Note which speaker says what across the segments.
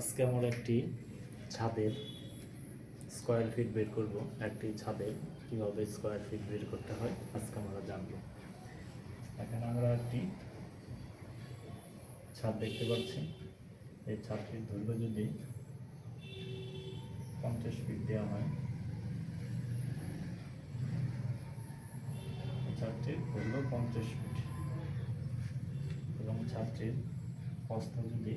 Speaker 1: আজকে আমরা একটি ছাদের স্কোয়ার ফিট বের করব। একটি ছাদের কীভাবে স্কোয়ার ফিট বের করতে হয়, আজকে আমরা জানব। এখানে আমরা একটি ছাদ দেখতে পাচ্ছি। এই ছাদটির দৈর্ঘ্য যদি পঞ্চাশ ফিট দেওয়া হয় ছাদটির দৈর্ঘ্য পঞ্চাশ ফিট এবং ছাদটির প্রস্থ যদি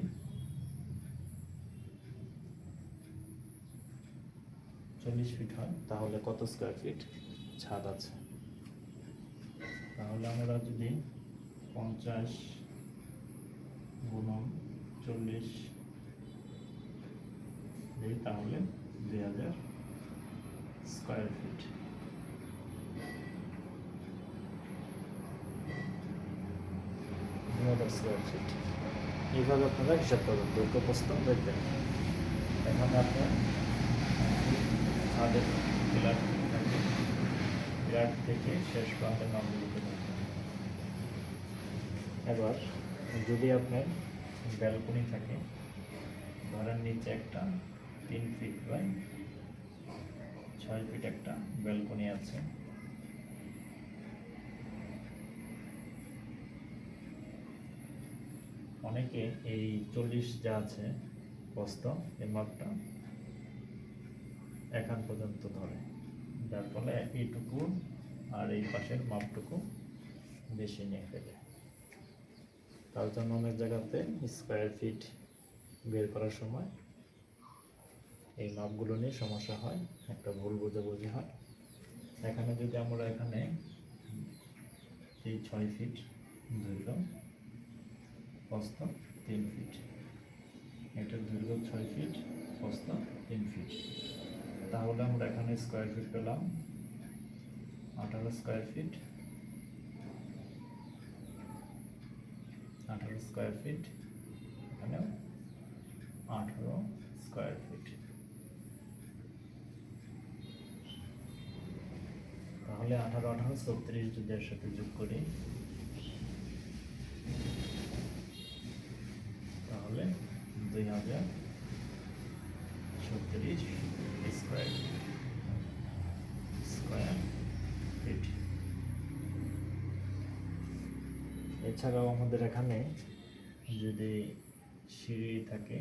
Speaker 1: চল্লিশ ফিট হয়। তাহলে কত স্কোয়ার ফিট ছাদ আছে। তাহলে আমরা যদি পঞ্চাশ গুণন চল্লিশ দিই, তাহলে দুই হাজার স্কোয়ার ফিট হাজার স্কোয়ার ফিট এইভাবে আপনারা হিসাব করবেন। দৈর্ঘ্য প্রস্থ, দেখবেন। এখানে আপনার ছাদের পিলার থাকে। পিলার থেকে শেষ প্রান্তের নামগুলোকে দেখবেন এবার যদি আপনার ব্যালকনি থাকে ঘরের নিচে একটা তিন ফিট বাই ছয় ফিট একটা ব্যালকনি আছে। অনেকে এই চল্লিশ যা আছে বস্ত এই মাপটা এখান পর্যন্ত ধরে। যার ফলে এইটুকু আর এই পাশের মাপটুকু বেশি নিয়ে ফেলে। তার জন্য অনেক জায়গাতে স্কোয়ার ফিট বের করার সময় এই মাপগুলো নিয়ে সমস্যা হয়, একটা ভুল বোঝাবুঝি হয়। এখানে যদি আমরা এখানে এই ছয় ফিট দৈর্ঘ্য, প্রস্থ তিন ফিট এটা দৈর্ঘ্য ছয় ফিট ফিট তাহলে আমরা এখানে স্কোয়ার ফিট পেলাম। আঠারো স্কোয়ার ফিট আঠারো স্কোয়ার ফিট এখানেও আঠারো স্কোয়ার ফিট তাহলে আঠারো আঠারো, ছত্রিশ যদি এর সাথে যোগ করি, তাহলে দুই হাজার ছত্রিশ স্কোয়ার স্কোয়ার ফিট এছাড়াও আমাদের এখানে যদি সিঁড়ি থাকে,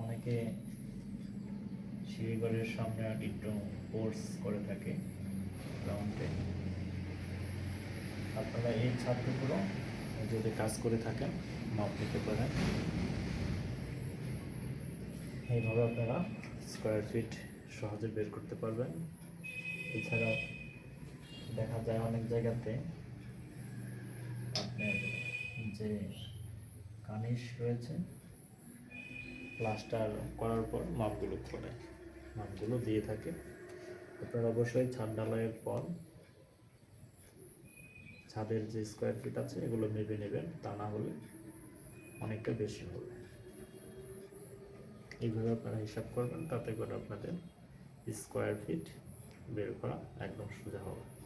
Speaker 1: অনেকে সিঁড়িঘরের সামনে একটু কোর্স করে থাকে গ্রাউন্ডে আপনারা এই ছাদগুলো যদি কাজ করে থাকেন, মাপ নিতে পারেন। এইভাবে আপনারা স্কোয়ার ফিট সহজে বের করতে পারবেন। এছাড়া দেখা যায় অনেক জায়গাতে আপনার যে কানিশ রয়েছে প্লাস্টার করার পর মাপগুলো করে মাপগুলো দিয়ে থাকে। আপনারা অবশ্যই ছাদ ঢালাইয়ের পর ছাদের যে স্কোয়ার ফিট আছে, এগুলো মেপে নেবেন। তা না হলে অনেকটা বেশি হবে। এইভাবে আপনারা হিসাব করবেন, তাতে করে আপনাদের স্কোয়ার ফিট বের করা একদম সোজা হবে।